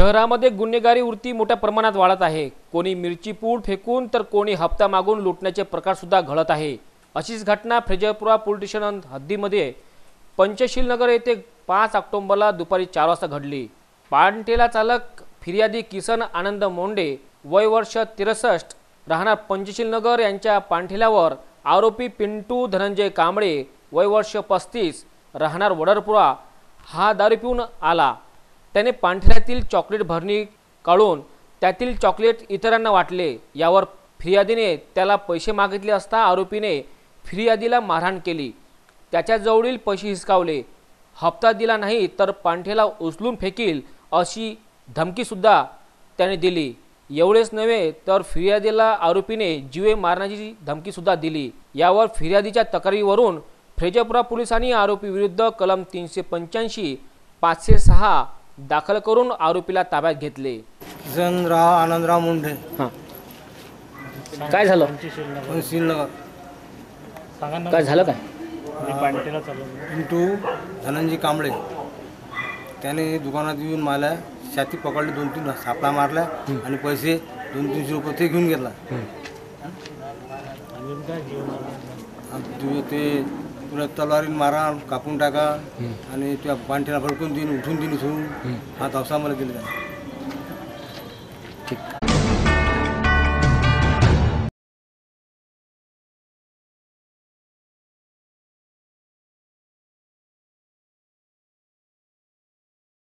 शहरामध्ये गुन्हेगारी वृत्ती मोठ्या प्रमाणात वाढत आहे. कोणी मिरची पूड फेकून तर कोणी हप्ता मागून लुटण्याचे प्रकारसुद्धा घडत आहे. अशीच घटना फ्रेजरपुरा पोलीस स्टेशन हद्दीमध्ये पंचशीलनगर येथे पाच ऑक्टोंबरला दुपारी चार वाजता घडली. पानटेला चालक फिर्यादी किसन आनंद मोंडे वय वर्ष तिरसष्ट राहणार पंचशीलनगर यांच्या पानठेल्यावर आरोपी पिंटू धनंजय कांबळे वय वर्ष पस्तीस राहणार वडरपुरा. हा दारू पिऊन आला. त्याने पांढऱ्यातील चॉकलेट भरणी काढून त्यातील चॉकलेट इतरांना वाटले. यावर फिर्यादीने त्याला पैसे मागितले असता आरोपीने फिर्यादीला मारहाण केली. त्याच्याजवळील पैसे हिसकावले. हप्ता दिला नाही तर पांठेला उचलून फेकील अशी धमकीसुद्धा त्याने दिली. एवढेच नव्हे तर फिर्यादीला आरोपीने जीवे मारण्याची धमकीसुद्धा दिली. यावर फिर्यादीच्या तक्रारीवरून फ्रेजपुरा पोलिसांनी आरोपीविरुद्ध कलम तीनशे पंच्याऐंशी पाचशे सहा दाखल करून आरोपीला ताब्यात घेतले. किसनराव आनंदराव मुंढे. काय झालं? काय झालं काय? पिंटू धनंजय कांबळे. त्याने दुकानात येऊन मला छाती पकडली दोन तीन सापळा मारला आणि पैसे दोन तीनशे रुपये ते घेऊन घेतला. ते तुला तलवारीन मारा कापून टाका आणि त्या पांठीला फडकून देईन उठून देईन उठून हा तवसा मला दिला ठीक.